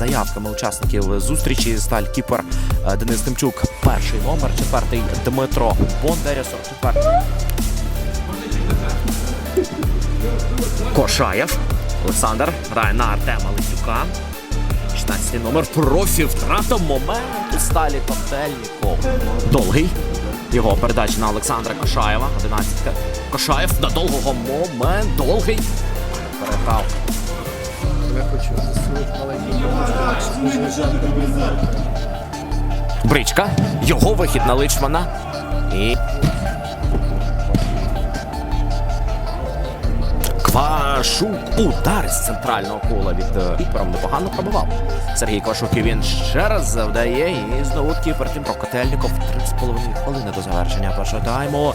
заявками учасників зустрічі. Сталь Кіпер е, Денис Тимчук, перший номер, четвертий Дмитро Бондаря, 44 Кошаєв. Олександр грає Артема Лисюка. 16 номер профі втрата моменту сталі Коптельніков. Довгий. Його передача на Олександра Кошаєва. 11 Кошаєв на довгого момент. Довгий. Переграв. Я хочу засунути маленький Бричка. Його вихід на Личмана. І. Квашук. Удар з центрального кола від е, Кіпера. Непогано пробивав. Сергій Квашук і він ще раз завдає. І знову Кіпер Дмитро Котельников. Три з половиною хвилини до завершення першого тайму.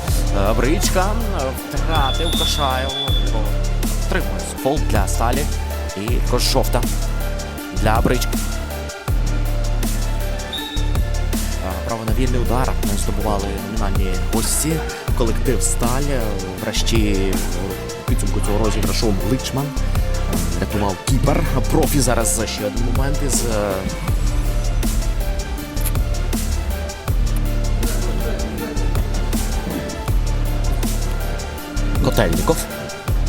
Е, Бричка е, втратив Кошаєв. Тримає фол для сталі. І Кошовта для Брички. Право на вільний удар не здобували номінальні гості. Колектив Сталь. Врешті підсумку цього розіграшу Личман е, рятував кіпер. Профі зараз за ще один момент із. е, Котельников.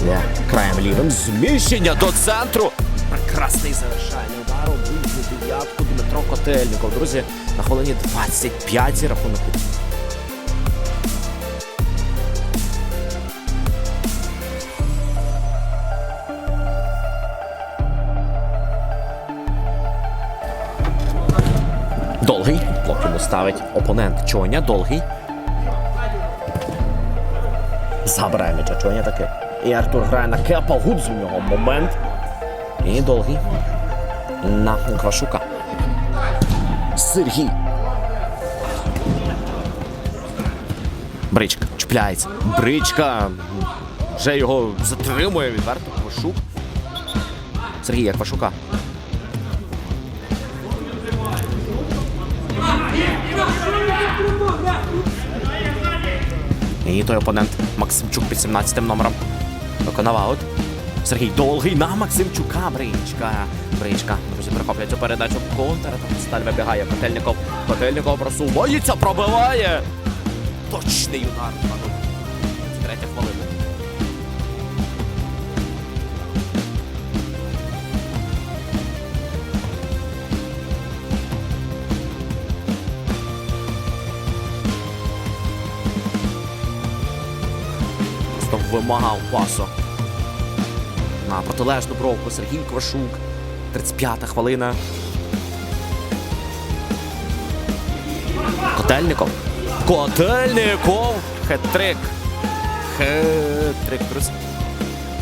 Є краєм лівим. Зміщення до центру. Прекрасний завершальний удар. Вийде дев'ятку Дмитро Котельников. Друзі, на хвилині 25 рахунок. Долгий. Блок йому ставить опонент Чоня. Довгий. Забирає м'яча Чоня таки. І Артур грає на Кепа. Гудз у нього момент. І довгий. На Квашука. Сергій. Бричка чіпляється. Бричка. Вже його затримує відверто Квашук. Сергія Квашука. І той опонент Максимчук під 17 номером. Виконав аут. Сергій Довгий на Максимчука. Бричка. Бричка. Друзі, перехоплять цю передачу. Контр. Там сталь вибігає. Котельников. Котельников просувається, пробиває. Точний удар. Третя хвилина. Вимагав пасок. На протилежну бровку Сергій Квашук. 35-та хвилина. Котельников. Котельников! Хет-трик. Хет-трик.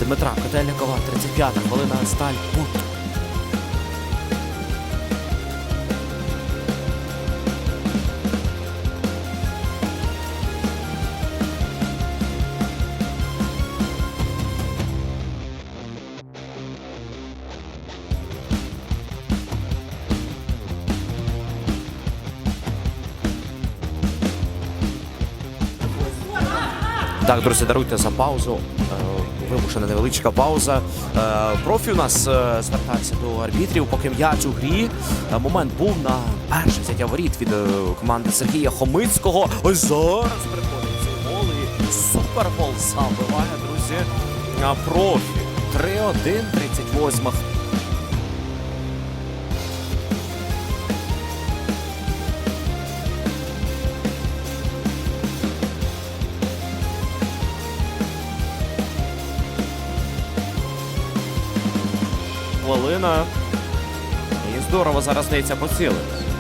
Дмитра Котельникова, 35-та хвилина. Сталь. Пут. Так, друзі, даруйте за паузу. Е, Вимушена невеличка пауза. Е, Профі у нас е, звертався до арбітрів, поки м'яч у грі. Момент був на перше взяття воріт від команди Сергія Хомицького. Ось зараз приходить цей гол і супергол забиває, друзі. Профі 3-1, 38 хвилина. І здорово зараз здається поцілити.